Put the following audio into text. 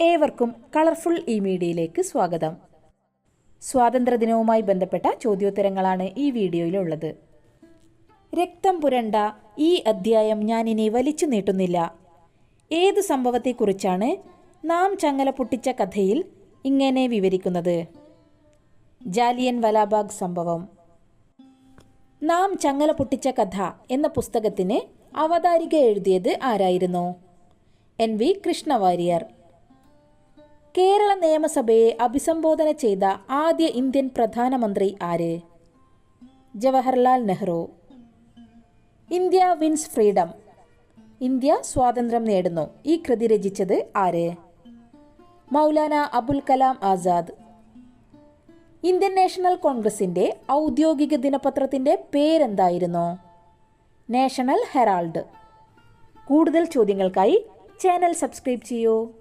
ഏവർക്കും colourful E മീഡിയയിലേക്ക് സ്വാഗതം. സ്വാതന്ത്ര്യദിനവുമായി ബന്ധപ്പെട്ട ചോദ്യോത്തരങ്ങളാണ് ഈ വീഡിയോയിലുള്ളത്. രക്തം പുരണ്ട ഈ അധ്യായം ഞാനിനി വലിച്ചു നീട്ടുന്നില്ല. ഏത് സംഭവത്തെക്കുറിച്ചാണ് നാം ചങ്ങല പൊട്ടിച്ച കഥയിൽ ഇങ്ങനെ വിവരിക്കുന്നത്? ജാലിയൻ വലാബാഗ് സംഭവം. നാം ചങ്ങല പൊട്ടിച്ച കഥ എന്ന പുസ്തകത്തിന് അവതാരിക എഴുതിയത് ആരായിരുന്നു? N V Krishna Warrier. നിയമസഭയെ അഭിസംബോധന ചെയ്ത ആദ്യ ഇന്ത്യൻ പ്രധാനമന്ത്രി ആര്? Jawaharlal Nehru. India wins freedom. India സ്വാതന്ത്ര്യം നേടുന്നു. ഈ കൃതി രചിച്ചത് ആര്? മൗലാന അബുൽ കലാം ആസാദ്. ഇന്ത്യൻ നാഷണൽ കോൺഗ്രസിന്റെ ഔദ്യോഗിക ദിനപത്രത്തിന്റെ പേരെന്തായിരുന്നു? National Herald. കൂടുതൽ ചോദ്യങ്ങൾക്കായി ചാനൽ സബ്സ്ക്രൈബ് ചെയ്യൂ.